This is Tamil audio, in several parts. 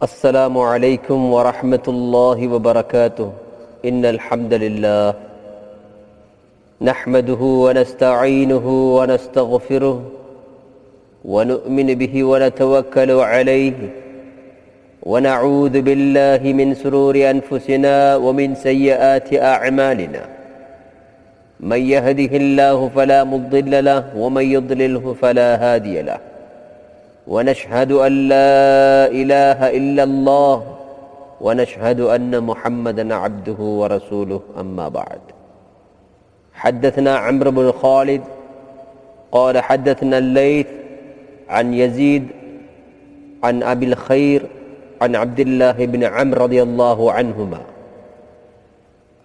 السلام عليكم ورحمة الله وبركاته. إن الحمد لله نحمده ونستعينه ونستغفره ونؤمن به ونتوكل عليه ونعوذ بالله من سرور أنفسنا ومن سيئات أعمالنا. من يهده الله فلا مضل له ومن يضلله فلا هادي له. ونشهد أن لا إله إلا الله ونشهد أن محمدا عبده ورسوله أما بعد. حدثنا عمرو بن خالد قال حدثنا الليث عن يزيد عن أبي الخير عن عبد الله بن عمرو رضي الله عنهما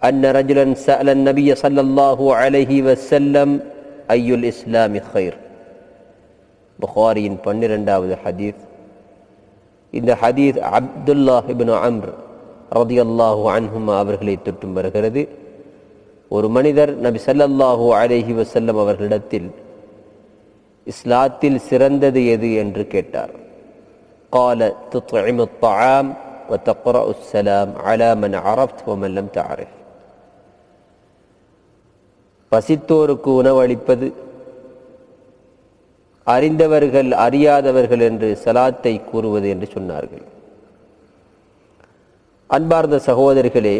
أن رجلا سأل النبي صلى الله عليه وسلم أي الإسلام خير؟ புகாரியின் பன்னிரெண்டாவது ஹதீஸ் இந்த ஹதீஸ் அப்துல்லா இபின் அம்ர் ரதியல்லாஹு அன்ஹுமா அவர்களை தொட்டும் வருகிறது ஒரு மனிதர் நபி ஸல்லல்லாஹு அலைஹி வஸல்லம் அவர்களிடத்தில் இஸ்லாத்தில் சிறந்தது எது என்று கேட்டார் قال تطعم الطعام وتقرأ السلام على من عرفت ومن لم تعرف பசித்தோருக்கு உணவளிப்பது அறிந்தவர்கள் அறியாதவர்கள் என்று சலாத்தை கூறுவது என்று சொன்னார்கள். அன்பார்ந்த சகோதரர்களே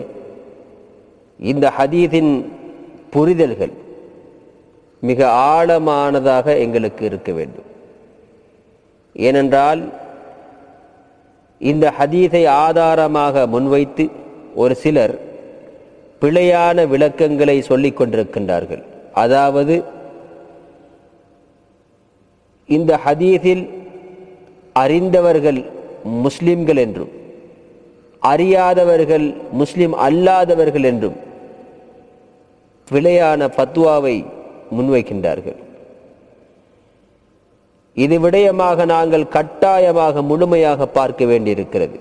இந்த ஹதீதின் புரிதல்கள் மிக ஆழமானதாக எங்களுக்கு இருக்க வேண்டும். ஏனென்றால் இந்த ஹதீஸை ஆதாரமாக முன்வைத்து ஒரு சிலர் பிழையான விளக்கங்களை சொல்லிக் கொண்டிருக்கின்றார்கள். அதாவது இந்த ஹதீஸில் அறிந்தவர்கள் முஸ்லிம்கள் என்றும் அறியாதவர்கள் முஸ்லிம் அல்லாதவர்கள் என்றும் பிழையான பத்வாவை முன்வைக்கின்றார்கள். இது விடயமாக நாங்கள் கட்டாயமாக முழுமையாக பார்க்க வேண்டியிருக்கிறது.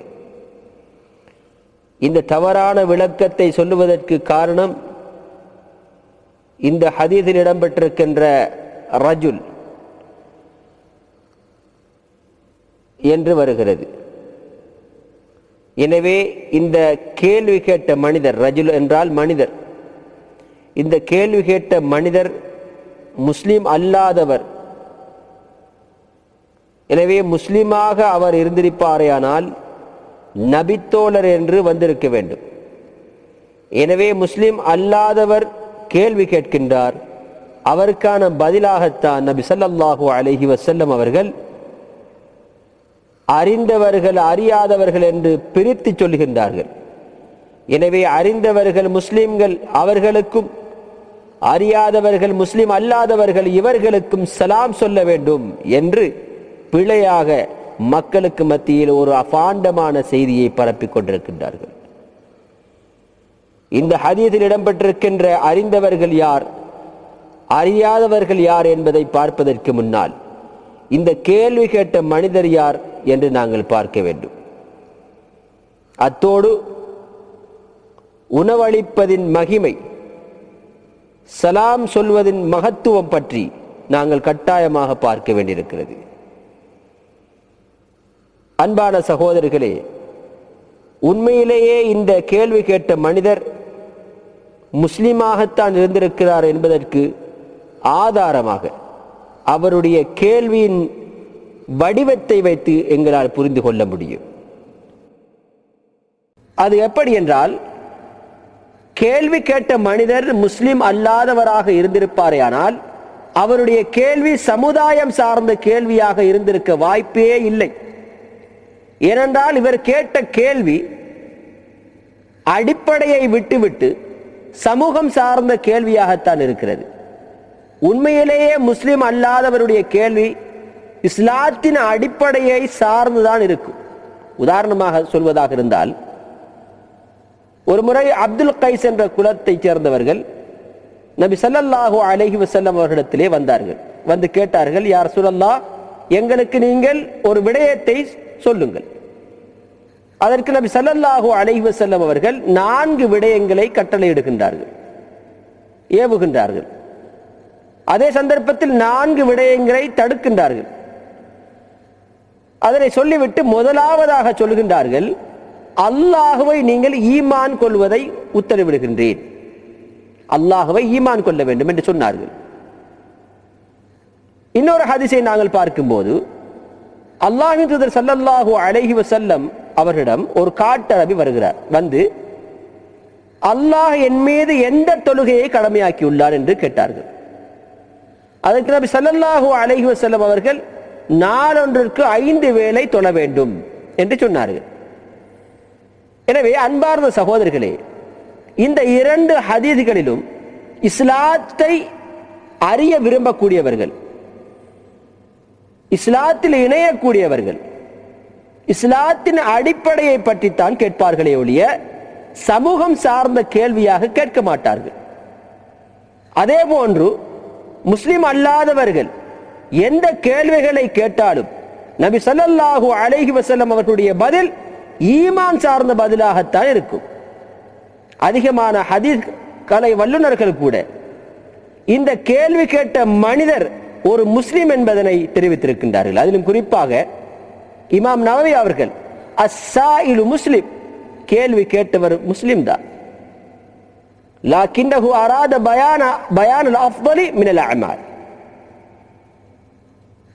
இந்த தவறான விளக்கத்தை சொல்லுவதற்கு காரணம் இந்த ஹதீஸில் இடம்பெற்றிருக்கின்ற ரஜுல் என்று வருகிறது. எனவே இந்த கேள்வி கேட்ட மனிதர் ரஜுல் என்றால் மனிதர். இந்த கேள்வி கேட்ட மனிதர் முஸ்லீம் அல்லாதவர். எனவே முஸ்லீமாக அவர் இருந்திருப்பாரேயானால் நபித்தோழர் என்று வந்திருக்க வேண்டும். எனவே முஸ்லீம் அல்லாதவர் கேள்வி கேட்கின்றார். அவருக்கான பதிலாகத்தான் நபி சல்லாஹூ அலஹி வசல்லம் அவர்கள் அறிந்தவர்கள் அறியாதவர்கள் என்று பிரித்து சொல்லுகின்றார்கள் எனவே அறிந்தவர்கள் முஸ்லிம்கள் அவர்களுக்கும் அறியாதவர்கள் முஸ்லிம் அல்லாதவர்கள் இவர்களுக்கும் சலாம் சொல்ல வேண்டும் என்று பிழையாக மக்களுக்கு மத்தியில் ஒரு அபாண்டமான செய்தியை பரப்பிக் கொண்டிருக்கின்றார்கள். இந்த ஹதீதில் இடம்பெற்றிருக்கின்ற அறிந்தவர்கள் யார் அறியாதவர்கள் யார் என்பதை பார்ப்பதற்கு முன்னால் இந்த கேள்வி கேட்ட மனிதர் யார் என்று நாங்கள் பார்க்க வேண்டும். அத்தோடு உணவளிப்பதின் மகிமை சலாம் சொல்வதின் மகத்துவம் பற்றி நாங்கள் கட்டாயமாக பார்க்க வேண்டியிருக்கிறது. அன்பான சகோதரர்களே உண்மையிலேயே இந்த கேள்வி கேட்ட மனிதர் முஸ்லிமாகத்தான் இருந்திருக்கிறார் என்பதற்கு ஆதாரமாக அவருடைய கேள்வியின் வடிவத்தை வைத்து எங்களால் புரிந்து கொள்ள முடியும். அது எப்படி என்றால் கேள்வி கேட்ட மனிதர் முஸ்லிம் அல்லாதவராக இருந்திருப்பாரேயானால் அவருடைய கேள்வி சமுதாயம் சார்ந்த கேள்வியாக இருந்திருக்க வாய்ப்பே இல்லை. ஏனென்றால் இவர் கேட்ட கேள்வி அடிப்படையை விட்டுவிட்டு சமூகம் சார்ந்த கேள்வியாகத்தான் இருக்கிறது. உண்மையிலேயே முஸ்லிம் அல்லாதவருடைய கேள்வி இஸ்லாத்தின் அடிப்படையை சார்ந்துதான் இருக்கும். உதாரணமாக சொல்வதாக இருந்தால் ஒரு முறை அப்துல் கைஸ் என்ற குலத்தைச் சேர்ந்தவர்கள் நபி சல்லல்லாஹு அலஹி வசல்லம் அவர்களிடத்திலே வந்தார்கள். வந்து கேட்டார்கள் யார் சுழல்லா எங்களுக்கு நீங்கள் ஒரு விடயத்தை சொல்லுங்கள். அதற்கு நபி சல்லல்லாஹு அலஹி வசல்லம் அவர்கள் நான்கு விடயங்களை கட்டளையிடுகின்றார்கள் ஏவுகின்றார்கள். அதே சந்தர்ப்பத்தில் நான்கு விடயங்களை தடுக்கின்றார்கள். அதனை சொல்லிவிட்டு முதலாவதாக சொல்கின்றார்கள் அல்லாஹுவை நீங்கள் ஈமான் கொள்வதை உத்தரவிடுகின்றேன். அல்லாஹுவை ஈமான் கொள்ள வேண்டும் என்று சொன்னார்கள். இன்னொரு ஹதிசை நாங்கள் பார்க்கும்போது அல்லாஹின் தூதர் சல்லல்லாஹு அழகி வசல்லம் அவர்களிடம் ஒரு காட்டரபி வருகிறார். வந்து அல்லாஹ் என் மீது எந்த தொழுகையை கடமையாக்கியுள்ளார்? என்று கேட்டார்கள். அதற்கு நபி சல்லல்லாஹு அலஹி வசல்லம் அவர்கள் நாளொன்றிற்கு ஐந்து வேலை தொழ வேண்டும் என்று சொன்னார்கள். எனவே அன்பார்ந்த சகோதரர்களே இந்த இரண்டு ஹதீதுகளிலும் இஸ்லாத்தை அறிய விரும்பக்கூடியவர்கள் இஸ்லாத்தில் இணையக்கூடியவர்கள் இஸ்லாத்தின் அடிப்படையை பற்றித்தான் கேட்பார்களே ஒழிய சமூகம் சார்ந்த கேள்வியாக கேட்க மாட்டார்கள். அதே போன்று முஸ்லிம் அல்லாதவர்கள் எந்த கேள்விகளை கேட்டாலும் நபி ஸல்லல்லாஹு அலைஹி வசல்லம் அவர்களுடைய பதில் ஈமான் சார்ந்த பதிலாகத்தான் இருக்கும். அதிகமான ஹதீஸ் கலை வல்லுநர்கள் கூட இந்த கேள்வி கேட்ட மனிதர் ஒரு முஸ்லிம் என்பதனை தெரிவித்திருக்கின்றார்கள். அதிலும் குறிப்பாக இமாம் நவவி அவர்கள் அஸ்ஸாயிலு முஸ்லிம். கேள்வி கேட்டவர் முஸ்லிம் தான். لكنه أراد பயான بيان الأفضل من الأعمال.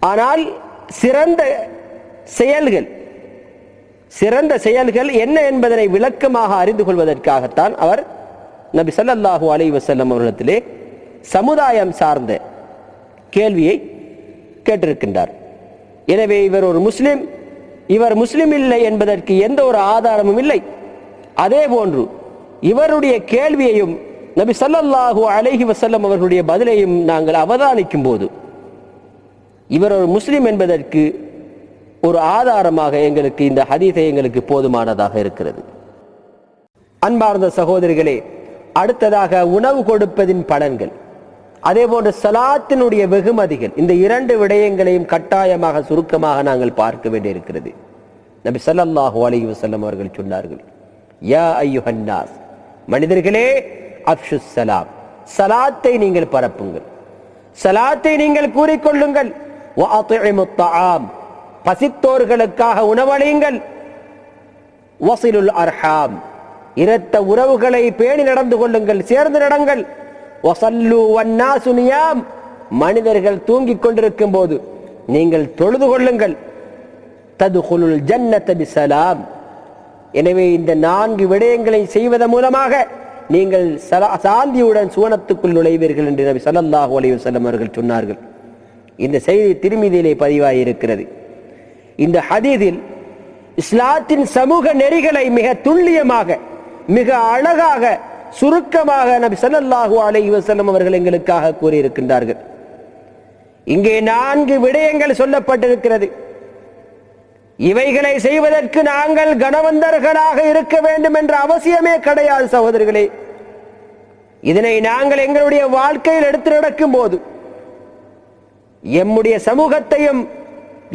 ஆனால் சிறந்த செயல்கள் சிறந்த செயல்கள் என்ன என்பதனை விளக்கமாக அறிந்து கொள்வதற்காகத்தான் அவர் நபி ஸல்லல்லாஹு அலைஹி வசல்லம் அவர்களிடத்திலே சமுதாயம் சார்ந்த கேள்வியை கேட்டிருக்கின்றார். எனவே இவர் ஒரு முஸ்லிம் இவர் முஸ்லிம் இல்லை என்பதற்கு எந்த ஒரு ஆதாரமும் இல்லை. அதே போன்று இவருடைய கேள்வியையும் நபி ஸல்லல்லாஹு அலஹி வசல்லம் அவர்களுடைய பதிலையும் நாங்கள் அவதானிக்கும் போது இவர் ஒரு முஸ்லீம் என்பதற்கு ஒரு ஆதாரமாக எங்களுக்கு இந்த ஹதீஸை எங்களுக்கு போதுமானதாக இருக்கிறது. அன்பார்ந்த சகோதரிகளே அடுத்ததாக உணவு கொடுப்பதின் பலன்கள். அதே போன்று சலாத்தினுடைய வெகுமதிகள் இந்த இரண்டு விடயங்களையும் கட்டாயமாக சுருக்கமாக நாங்கள் பார்க்க வேண்டியிருக்கிறது. நபி சல்லாஹூ அலி வசல்லம் அவர்கள் சொன்னார்கள் யா ஐயுஹன்னாஸ் மனிதர்களே அப்ஷுஸ் சலாம் சலாத்தை நீங்கள் பரப்புங்கள். சலாத்தை நீங்கள் கூறிக்கொள்ளுங்கள். பசித்தோர்களுக்காக உணவளியுங்கள். வசிலுல் அர்ஹாம். இரத்த உறவுகளை பேணி நடந்து கொள்ளுங்கள் சேர்ந்து நடங்கள். வசல்லு வன்னாசு மனிதர்கள் தூங்கிக் கொண்டிருக்கும் போது நீங்கள் தொழுது கொள்ளுங்கள். ததுகுலுல் ஜன்னத பிசலாம் எனவே இந்த நான்கு விடயங்களை செய்வதன் மூலமாக நீங்கள் சலா- சாந்தியுடன் சுவனத்துக்குள் நுழைவீர்கள் என்று நபி சல்லாஹூ அலி வல்லம் அவர்கள் சொன்னார்கள். இந்த செய்தி திருமிதியிலே பதிவாயிருக்கிறது. இந்த ஹதீதில் இஸ்லாத்தின் சமூக நெறிகளை மிக துல்லியமாக மிக அழகாக சுருக்கமாக நபி சல்லாஹூ அலி வஸல்லம் அவர்கள் எங்களுக்காக கூறியிருக்கின்றார்கள். இங்கே நான்கு விடயங்கள் சொல்லப்பட்டிருக்கிறது. இவைகளை செய்வதற்கு நாங்கள் கனவந்தர்களாக இருக்க வேண்டும் என்ற அவசியமே கிடையாது சகோதரிகளே. இதனை நாங்கள் எங்களுடைய வாழ்க்கையில் எடுத்து நடக்கும் போது எம்முடைய சமூகத்தையும்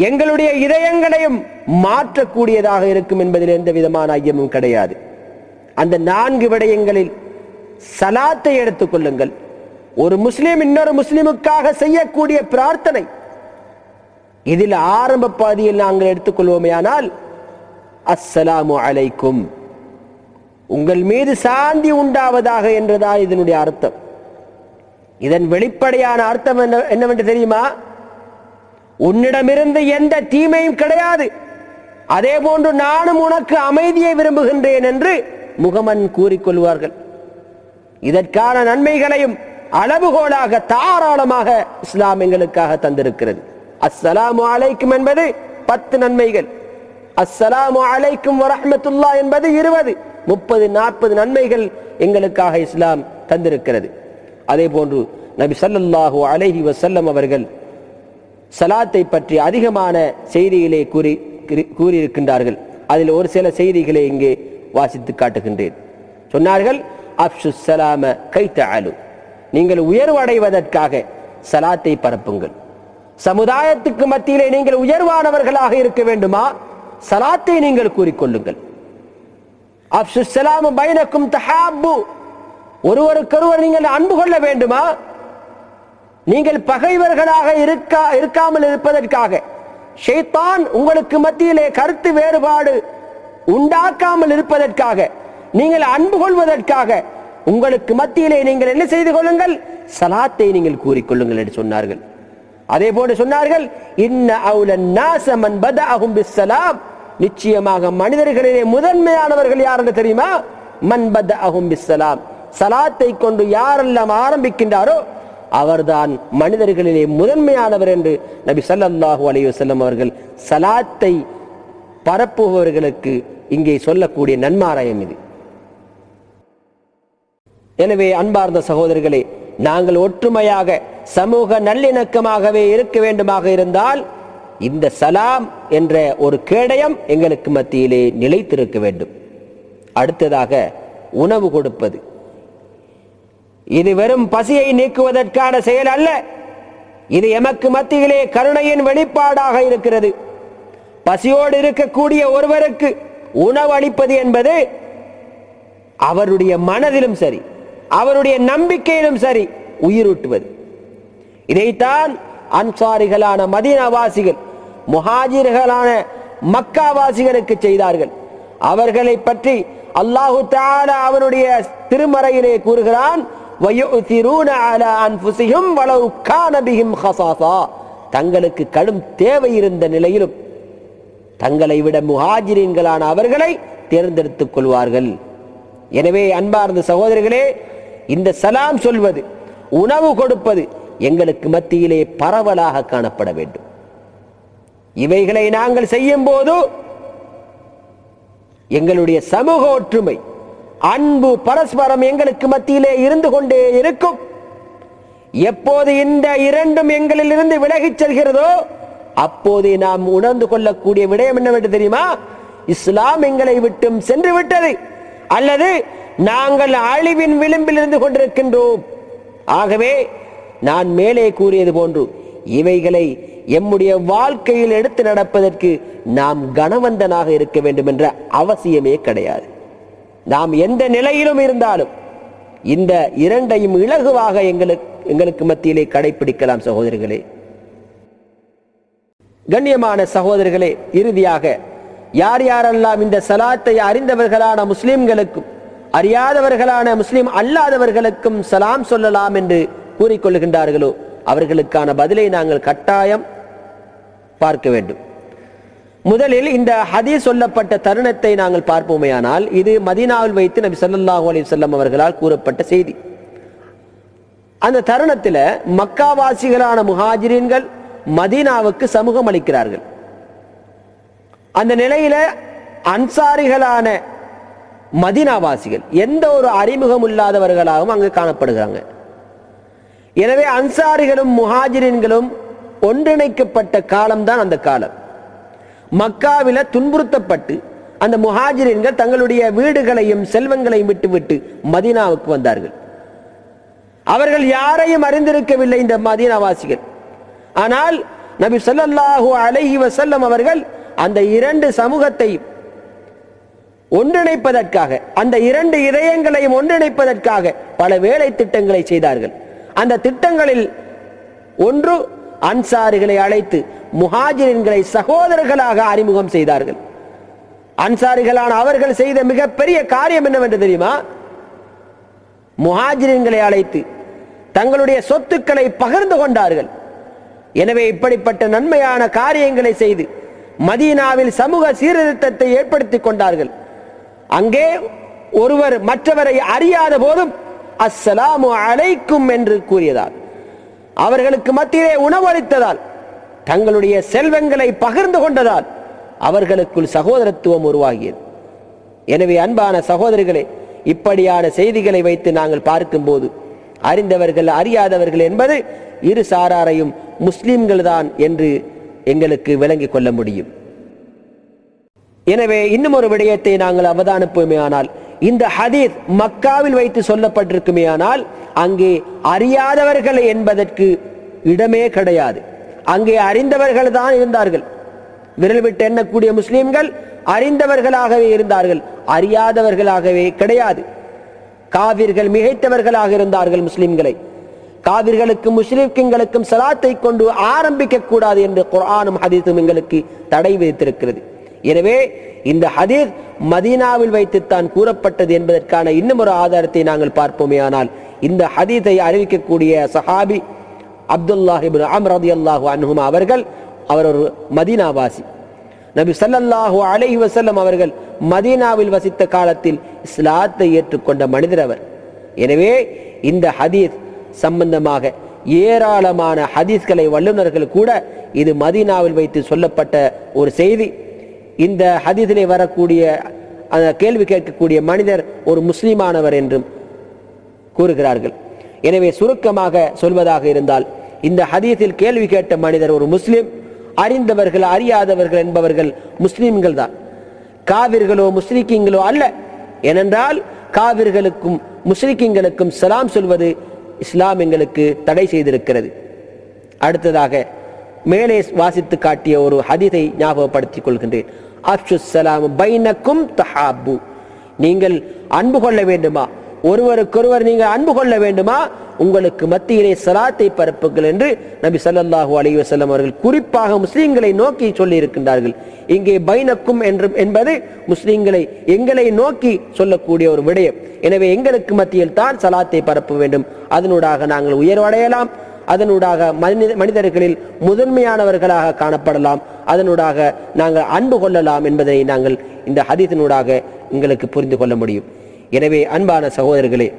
எங்களுடைய இதயங்களையும் மாற்றக்கூடியதாக இருக்கும் என்பதில் எந்த விதமான ஐயமும் கிடையாது. அந்த நான்கு விடயங்களில் சலாத்தை எடுத்துக் கொள்ளுங்கள். ஒரு முஸ்லீம் இன்னொரு முஸ்லிமுக்காக செய்யக்கூடிய பிரார்த்தனை இதில் ஆரம்ப பாதியில் நாங்கள் எடுத்துக்கொள்வோமே ஆனால் அஸ்ஸலாமு அலைக்கும். உங்கள் மீது சாந்தி உண்டாவதாக என்றுதான் இதனுடைய அர்த்தம். இதன் வெளிப்படையான அர்த்தம் என்ன என்னவென்று தெரியுமா? உன்னிடமிருந்து எந்த தீமையும் கிடையாது. அதே போன்று நானும் உனக்கு அமைதியை விரும்புகின்றேன் என்று முகமன் கூறிக்கொள்வார்கள். இதற்கான நன்மைகளையும் அளவுகோலாக தாராளமாக இஸ்லாம் எங்களுக்காக தந்திருக்கிறது. அஸ்ஸலாமு அலைக்கும் என்பது பத்து நன்மைகள். அஸ்ஸலாமு அலைக்கும் வரஹ்மத்துல்லா என்பது இருபது முப்பது நாற்பது நன்மைகள் எங்களுக்காக இஸ்லாம் தந்திருக்கிறது. அதே போன்று நபி ஸல்லல்லாஹு அலைஹி வசல்லம் அவர்கள் சலாத்தை பற்றி அதிகமான செய்திகளை கூறி கூறியிருக்கின்றார்கள். அதில் ஒரு சில செய்திகளை இங்கே வாசித்து காட்டுகின்றேன். சொன்னார்கள் அப்சு சலாம கைத்தஅலு நீங்கள் உயர்வடைவதற்காக சலாத்தை பரப்புங்கள். சமுதாயத்துக்கு மத்தியிலே நீங்கள் உயர்வானவர்களாக இருக்க வேண்டுமா? சலாத்தை நீங்கள் கூறிக்கொள்ளுங்கள். அப்சுசலாம் பைனக்கும் தஹாபு ஒருவருக்கொருவர் நீங்கள் அன்பு கொள்ள வேண்டுமா? நீங்கள் பகைவர்களாக இருக்கா இருக்காமல் இருப்பதற்காக. ஷைத்தான் உங்களுக்கு மத்தியிலே கருத்து வேறுபாடு உண்டாக்காமல் இருப்பதற்காக. நீங்கள் அன்பு கொள்வதற்காக. உங்களுக்கு மத்தியிலே நீங்கள் என்ன செய்து கொள்ளுங்கள்? சலாத்தை நீங்கள் கூறிக்கொள்ளுங்கள் என்று சொன்னார்கள். அதே போன்று சொன்னார்கள் இன்ன அவுலன் நாசமன் பதஅஹும் பிஸ்ஸலாம். நிச்சயமாக மனிதர்களிலே முதன்மையானவர்கள் யார் என்று தெரியுமா? மன் பதஅஹும் பிஸ்ஸலாம். சலாத்தை கொண்டு யாரெல்லாம் ஆரம்பிக்கின்றாரோ அவர்தான் மனிதர்களிலே முதன்மையானவர் என்று நபி ஸல்லல்லாஹு அலைய வஸல்லம் அவர்கள் சலாத்தை பரப்புபவர்களுக்கு இங்கே சொல்லக்கூடிய நன்மாராயம் இது. எனவே அன்பார்ந்த சகோதரர்களே நாங்கள் ஒற்றுமையாக சமூக நல்லிணக்கமாகவே இருக்க வேண்டுமாக இருந்தால் இந்த சலாம் என்ற ஒரு கேடயம் எங்களுக்கு மத்தியிலே நிலைத்திருக்க வேண்டும். அடுத்ததாக உணவு கொடுப்பது. இது வெறும் பசியை நீக்குவதற்கான செயல் அல்ல. இது எமக்கு மத்தியிலே கருணையின் வெளிப்பாடாக இருக்கிறது. பசியோடு இருக்கக்கூடிய ஒருவருக்கு உணவு அளிப்பது என்பது அவருடைய மனதிலும் சரி. அவருடைய நம்பிக்கையிலும் சரி உயிரூட்டுவது. இதைத்தான் அன்சாரிகளான மதீனாவாசிகள் முஹாஜிர்களான மக்காவாசிகளுக்கு செய்தார்கள். அவர்களை பற்றி அல்லாஹு தாலா அவனுடைய திருமறையிலே கூறுகிறான் தங்களுக்கு கடும் தேவை இருந்த நிலையிலும் தங்களை விட முஹாஜிரீன்களான அவர்களை தேர்ந்தெடுத்துக் கொள்வார்கள். எனவே அன்பார்ந்த சகோதரர்களே இந்த சலாம் சொல்வது உணவு கொடுப்பது எங்களுக்கு மத்தியிலே பரவலாக காணப்பட வேண்டும். இவைகளை நாங்கள் செய்யும் போது எங்களுடைய சமூக ஒற்றுமை அன்பு பரஸ்பரம் எங்களுக்கு மத்தியிலே இருந்து கொண்டே இருக்கும். எப்போது இந்த இரண்டும் எங்களிலிருந்து விலகிச் செல்கிறதோ அப்போதே நாம் உணர்ந்து கொள்ளக்கூடிய விடயம் என்னவென்று தெரியுமா? இஸ்லாம் எங்களை விட்டும் சென்று விட்டது. அல்லது நாங்கள் அழிவின் விளிம்பில் இருந்து கொண்டிருக்கின்றோம். ஆகவே நான் மேலே கூறியது போன்று இவைகளை எம்முடைய வாழ்க்கையில் எடுத்து நடப்பதற்கு நாம் கனவந்தனாக இருக்க வேண்டும் என்ற அவசியமே கிடையாது. நாம் எந்த நிலையிலும் இருந்தாலும் இந்த இரண்டையும் இலகுவாக எங்களுக்கு எங்களுக்கு மத்தியிலே கடைபிடிக்கலாம் சகோதரிகளே. கண்ணியமான சகோதரர்களே இறுதியாக யார் யாரெல்லாம் இந்த சலாத்தை அறிந்தவர்களான முஸ்லிம்களுக்கும் அறியாதவர்களான முஸ்லிம் அல்லாதவர்களுக்கும் சலாம் சொல்லலாம் என்று கூறிக்கொள்கின்றார்களோ அவர்களுக்கான பதிலை நாங்கள் கட்டாயம் பார்க்க வேண்டும். முதலில் இந்த ஹதீஸ் சொல்லப்பட்ட தருணத்தை நாங்கள் பார்ப்போமேயானால் இது மதீனாவில் வைத்து நபி சல்லாஹூ அலி சொல்லம் அவர்களால் கூறப்பட்ட செய்தி. அந்த தருணத்தில் மக்காவாசிகளான முஹாஜிரீன்கள் மதீனாவுக்கு சமூகம் அளிக்கிறார்கள். அந்த நிலையில அன்சாரிகளான மதினாவாசிகள் எந்த ஒரு அறிமுகம் இல்லாதவர்களாகவும் அங்கு காணப்படுகிறாங்க. எனவே அன்சாரிகளும் முஹாஜிரின்களும் ஒன்றிணைக்கப்பட்ட காலம்தான் அந்த காலம். மக்காவில துன்புறுத்தப்பட்டு அந்த முஹாஜிரின்கள் தங்களுடைய வீடுகளையும் செல்வங்களையும் விட்டுவிட்டு மதீனாவுக்கு வந்தார்கள். அவர்கள் யாரையும் அறிந்திருக்கவில்லை இந்த மதீனாவாசிகள். ஆனால் நபி சொல்லல்லாஹு அலஹி வசல்லம் அவர்கள் அந்த இரண்டு சமூகத்தையும் ஒன்றிணைப்பதற்காக அந்த இரண்டு இதயங்களையும் ஒன்றிணைப்பதற்காக பல வேலை திட்டங்களை செய்தார்கள். அந்த திட்டங்களில் ஒன்று அன்சாரிகளை அழைத்து முஹாஜிரின்களை சகோதரர்களாக அறிமுகம் செய்தார்கள். அன்சாரிகளான அவர்கள் செய்த மிகப்பெரிய காரியம் என்னவென்று தெரியுமா? முஹாஜிரின்களை அழைத்து தங்களுடைய சொத்துக்களை பகிர்ந்து கொண்டார்கள். எனவே இப்படிப்பட்ட நன்மையான காரியங்களை செய்து மதீனாவில் சமூக சீர்திருத்தத்தை ஏற்படுத்திக் கொண்டார்கள். அங்கே ஒருவர் மற்றவரை அறியாத போதும் அஸ்ஸலாமு அலைக்கும் என்று கூறியதால் அவர்களுக்கு மத்தியிலே உணவளித்ததால் தங்களுடைய செல்வங்களை பகிர்ந்து கொண்டதால் அவர்களுக்குள் சகோதரத்துவம் உருவாகியது. எனவே அன்பான சகோதரிகளே இப்படியான செய்திகளை வைத்து நாங்கள் பார்க்கும்போது அறிந்தவர்கள் அறியாதவர்கள் என்பது இரு சாராரையும் முஸ்லிம்கள் தான் என்று எங்களுக்கு விளங்கிக் கொள்ள முடியும். எனவே இன்னும் ஒரு விடயத்தை நாங்கள் அவதானிப்போமே ஆனால் இந்த ஹதீத் மக்காவில் வைத்து சொல்லப்பட்டிருக்குமே ஆனால் அங்கே அறியாதவர்கள் என்பதற்கு இடமே கிடையாது. அங்கே அறிந்தவர்கள் தான் இருந்தார்கள். விரல் விட்டு எண்ணக்கூடிய முஸ்லிம்கள் அறிந்தவர்களாகவே இருந்தார்கள். அறியாதவர்களாகவே கிடையாது. காவிர்கள் மிகைத்தவர்களாக இருந்தார்கள் முஸ்லிம்களை. காவிர்களுக்கும் முஸ்லிம்களுக்கும் சலாத்தை கொண்டு ஆரம்பிக்க கூடாது என்று குரானும் ஹதீஸும் எங்களுக்கு தடை விதித்திருக்கிறது. எனவே இந்த ஹதீஸ் மதீனாவில் வைத்துத்தான் கூறப்பட்டது என்பதற்கான இன்னும் ஒரு ஆதாரத்தை நாங்கள் பார்ப்போமே. ஆனால் இந்த ஹதீஸை அறிவிக்கக்கூடிய சஹாபி அப்துல்லாஹ் அம்ரதி அல்லாஹு ரலியல்லாஹு அவர்கள் அவர் ஒரு மதீனாவாசி. நபி ஸல்லல்லாஹு அலஹி வசல்லம் அவர்கள் மதீனாவில் வசித்த காலத்தில் இஸ்லாத்தை ஏற்றுக்கொண்ட மனிதர் அவர். எனவே இந்த ஹதீஸ் சம்பந்தமாக ஏராளமான ஹதீஸ்களை வல்லுநர்கள் கூட இது மதீனாவில் வைத்து சொல்லப்பட்ட ஒரு செய்தி. இந்த ஹதீதிலே வரக்கூடிய கேள்வி கேட்கக்கூடிய மனிதர் ஒரு முஸ்லீமானவர் என்றும் கூறுகிறார்கள். எனவே சுருக்கமாக சொல்வதாக இருந்தால் இந்த ஹதீஸில் கேள்வி கேட்ட மனிதர் ஒரு முஸ்லீம் அறிந்தவர்கள் அறியாதவர்கள் என்பவர்கள் முஸ்லீம்கள் தான். காவிர்களோ முஸ்லிக்கிங்களோ அல்ல. ஏனென்றால் காவிர்களுக்கும் முஸ்லிக்கிங்களுக்கும் சலாம் சொல்வது இஸ்லாம் எங்களுக்கு தடை செய்திருக்கிறது. அடுத்ததாக மேலே வாசித்து காட்டிய ஒரு ஹதீஸை ஞாபகப்படுத்திக் கொள்கின்றேன். அப்சு சலாம் பைனக்கும் தஹாபு. நீங்கள் அன்பு கொள்ள வேண்டுமா? ஒருவருக்கொருவர் நீங்கள் அன்பு கொள்ள வேண்டுமா? உங்களுக்கு மத்தியிலே சலாத்தை பரப்புங்கள் என்று நபி ஸல்லல்லாஹு அலி வசல்லம் அவர்கள் குறிப்பாக முஸ்லீம்களை நோக்கி சொல்லி இருக்கின்றார்கள் இங்கே பைனக்கும் என்று என்பது முஸ்லீம்களை எங்களை நோக்கி சொல்லக்கூடிய ஒரு விடயம். எனவே எங்களுக்கு மத்தியில் தான் சலாத்தை பரப்ப வேண்டும். அதனூடாக நாங்கள் உயர்வடையலாம். அதனூடாக மனித மனிதர்களில் முதன்மையானவர்களாக காணப்படலாம். அதனூடாக நாங்கள் அன்பு கொள்ளலாம் என்பதை நாங்கள் இந்த ஹதீஸினூடாக எங்களுக்கு புரிந்து கொள்ள முடியும். எனவே அன்பான சகோதரர்களே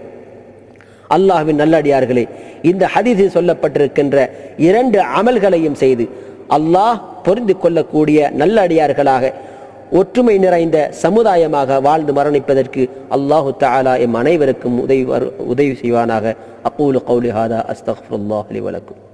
அல்லாஹ்வின் நல்லடியார்களே இந்த ஹதீஸில் சொல்லப்பட்டிருக்கின்ற இரண்டு அமல்களையும் செய்து அல்லாஹ் பொருந்து கொள்ளக்கூடிய நல்லடியார்களாக ஒற்றுமை நிறைந்த சமுதாயமாக வாழ்ந்து மரணிப்பதற்கு அல்லாஹு தாலா எம் அனைவருக்கும் உதவி வரு- உதவி செய்வானாக. அக்கூலு கௌலிஹாதா ஹாதா அஸ்தக்ஃபிருல்லாஹ் வலக்கும்